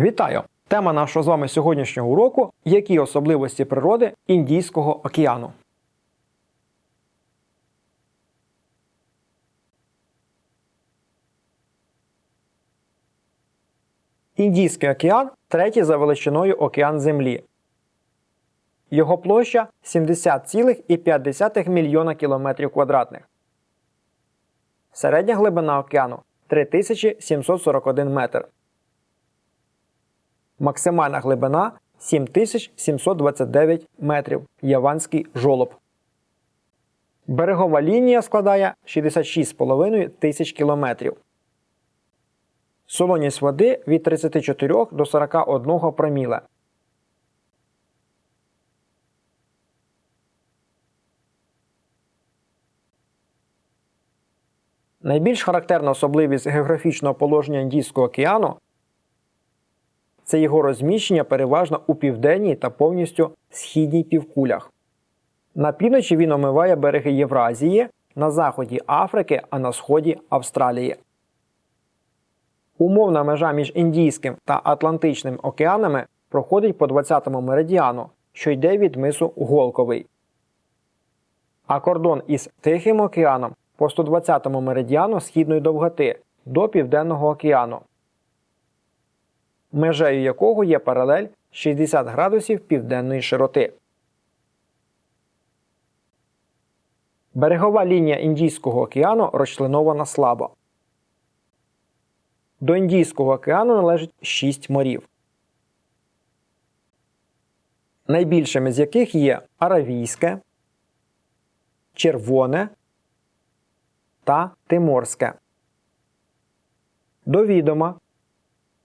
Вітаю! Тема нашого з вами сьогоднішнього уроку які особливості природи Індійського океану. Індійський океан третій за величиною океан Землі. Його площа 70,5 мільйона кілометрів квадратних. Середня глибина океану 3741 метр. Максимальна глибина 7729 метрів. Яванський жолоб. Берегова лінія складає 66,5 тисяч кілометрів. Солоність води від 34 до 41 проміле. Найбільш характерна особливість географічного положення Індійського океану це його розміщення переважно у південній та повністю східній півкулях. На півночі він омиває береги Євразії, на заході Африки, а на сході Австралії. Умовна межа між Індійським та Атлантичним океанами проходить по 20-му меридіану, що йде від мису Голковий. А кордон із Тихим океаном по 120-му меридіану східної довготи до Південного океану, межею якого є паралель 60 градусів південної широти. Берегова лінія Індійського океану розчленована слабо. До Індійського океану належить 6 морів, найбільшими з яких є Аравійське, Червоне та Тиморське. До відома,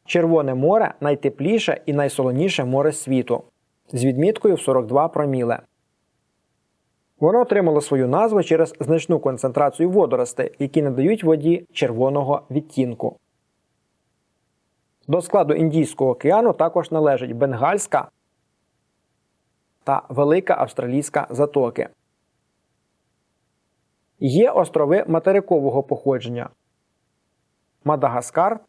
Червоне море найтепліше і найсолоніше море світу з відміткою в 42 проміле. Воно отримало свою назву через значну концентрацію водоростей, які надають воді червоного відтінку. До складу Індійського океану також належать Бенгальська та Велика Австралійська затоки. Є острови материкового походження Мадагаскар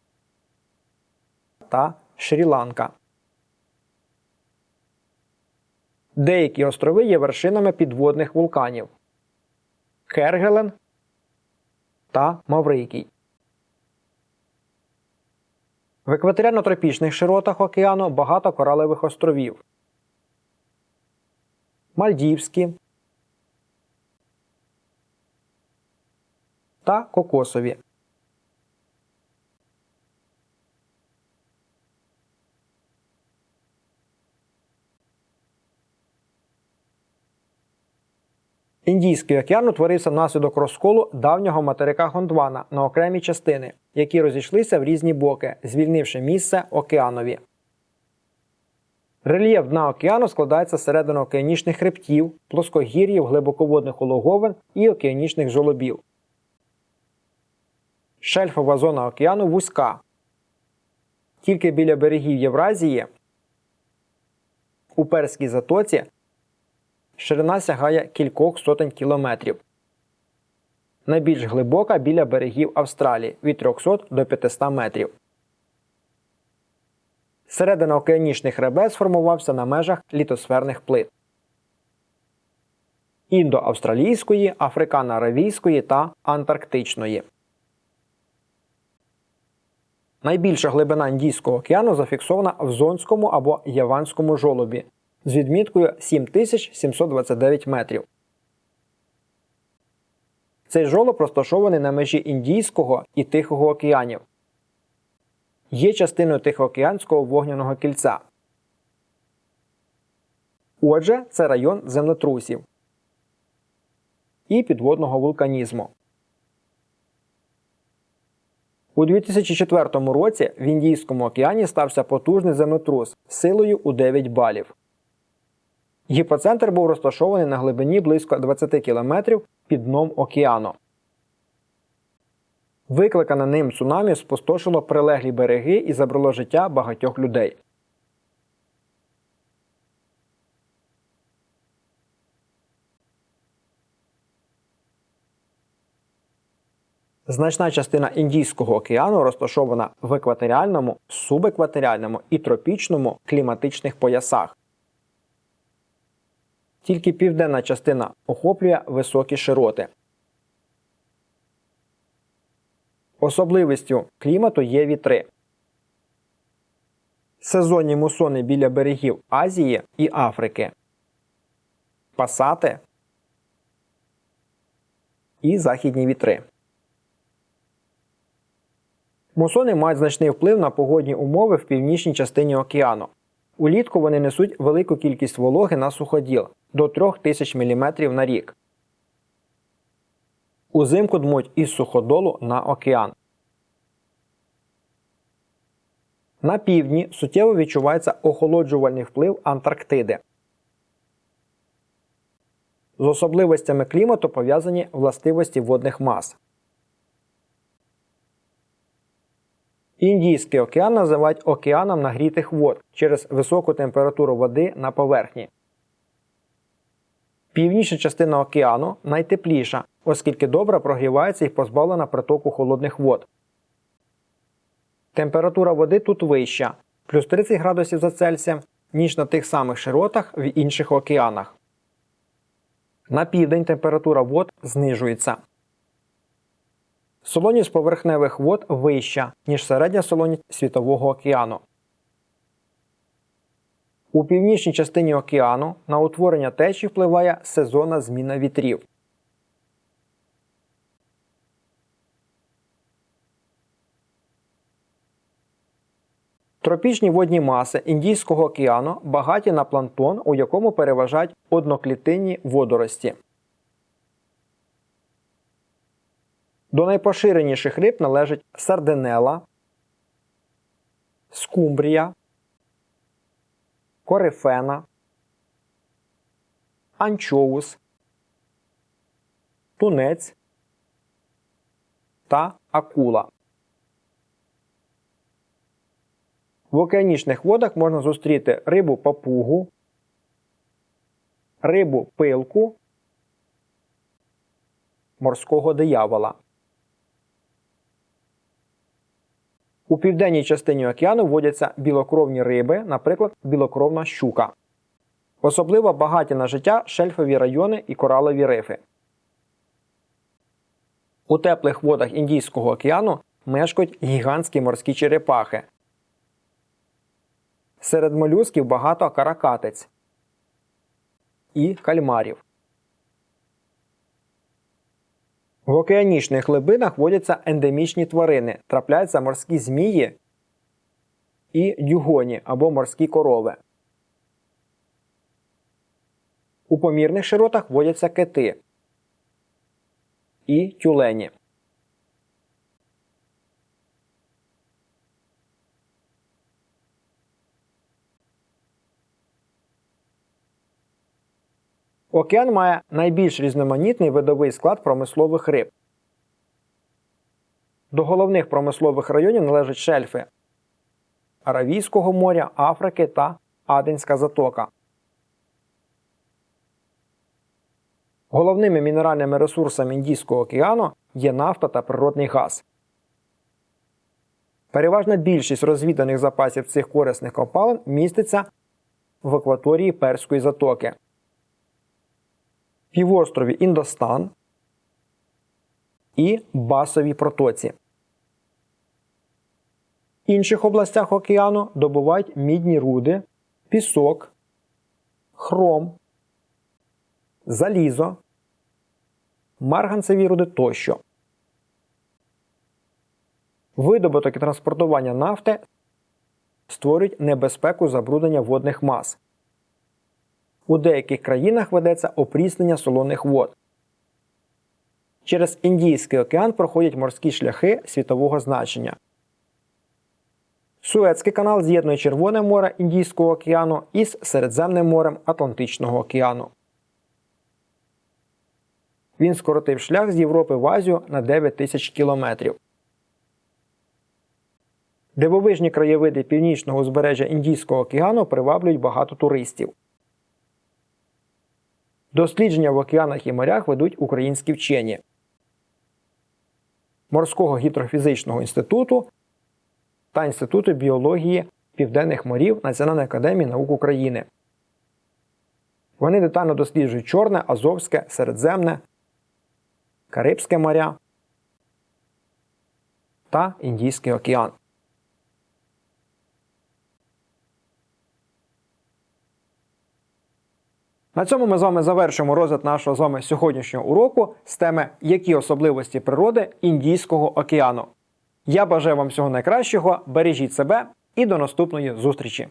та Шрі-Ланка. Деякі острови є вершинами підводних вулканів Хергелен та Маврикій. В екваторіально-тропічних широтах океану багато коралевих островів. Мальдівські та Кокосові. Індійський океан утворився внаслідок розколу давнього материка Гондвана на окремі частини, які розійшлися в різні боки, звільнивши місце океанові. Рельєф дна океану складається з серединоокеанічних хребтів, плоскогір'їв, глибоководних улоговин і океанічних жолобів. Шельфова зона океану вузька. Тільки біля берегів Євразії у Перській затоці ширина сягає кількох сотень кілометрів. Найбільш глибока біля берегів Австралії від 300 до 500 метрів. Серединоокеанічний хребет сформувався на межах літосферних плит індоавстралійської, африкано-аравійської та антарктичної. Найбільша глибина Індійського океану зафіксована в Зонському або Яванському жолобі з відміткою 7729 метрів. Цей жолоб розташований на межі Індійського і Тихого океанів. Є частиною Тихоокеанського вогняного кільця. Отже, це район землетрусів і підводного вулканізму. У 2004 році в Індійському океані стався потужний землетрус з силою у 9 балів. Гіпоцентр був розташований на глибині близько 20 км під дном океану. Викликане ним цунамі спустошило прилеглі береги і забрало життя багатьох людей. Значна частина Індійського океану розташована в екваторіальному, субекваторіальному і тропічному кліматичних поясах. Тільки південна частина охоплює високі широти. Особливістю клімату є вітри. Сезонні мусони біля берегів Азії і Африки, пасати і західні вітри. Мусони мають значний вплив на погодні умови в північній частині океану. Улітку вони несуть велику кількість вологи на суходіл до 3000 мм на рік. Узимку дмуть із суходолу на океан. На півдні суттєво відчувається охолоджувальний вплив Антарктиди. З особливостями клімату пов'язані властивості водних мас. Індійський океан називають океаном нагрітих вод через високу температуру води на поверхні. Північна частина океану найтепліша, оскільки добре прогрівається і позбавлена притоку холодних вод. Температура води тут вища плюс 30 градусів за Цельсієм, ніж на тих самих широтах в інших океанах. На південь температура вод знижується. Солоність поверхневих вод вища, ніж середня солоність Світового океану. У північній частині океану на утворення течії впливає сезонна зміна вітрів. Тропічні водні маси Індійського океану багаті на планктон, у якому переважають одноклітинні водорості. До найпоширеніших риб належать сардинела, скумбрія, корифена, анчоус, тунець та акула. В океанічних водах можна зустріти рибу папугу, рибу пилку, морського диявола. У південній частині океану водяться білокровні риби, наприклад, білокровна щука. Особливо багаті на життя шельфові райони і коралові рифи. У теплих водах Індійського океану мешкають гігантські морські черепахи. Серед молюсків багато каракатиць і кальмарів. В океанічних глибинах водяться ендемічні тварини, трапляються морські змії і дюгоні або морські корови. У помірних широтах водяться кити і тюлені. Океан має найбільш різноманітний видовий склад промислових риб. До головних промислових районів належать шельфи Аравійського моря, Африки та Аденська затока. Головними мінеральними ресурсами Індійського океану є нафта та природний газ. Переважна більшість розвіданих запасів цих корисних копалин міститься в акваторії Перської затоки півострові Індостан і Басовій протоці. В інших областях океану добувають мідні руди, пісок, хром, залізо, марганцеві руди тощо. Видобуток і транспортування нафти створюють небезпеку забруднення водних мас. У деяких країнах ведеться опріснення солоних вод. Через Індійський океан проходять морські шляхи світового значення. Суецький канал з'єднує Червоне море Індійського океану із Середземним морем Атлантичного океану. Він скоротив шлях з Європи в Азію на 9 тисяч кілометрів. Дивовижні краєвиди північного узбережжя Індійського океану приваблюють багато туристів. Дослідження в океанах і морях ведуть українські вчені. Морського гідрофізичного інституту та Інституту біології Південних морів Національної академії наук України. Вони детально досліджують Чорне, Азовське, Середземне, Карибське моря та Індійський океан. На цьому ми з вами завершимо розгляд нашого з вами сьогоднішнього уроку з теми Які особливості природи Індійського океану. Я бажаю вам всього найкращого, бережіть себе і до наступної зустрічі!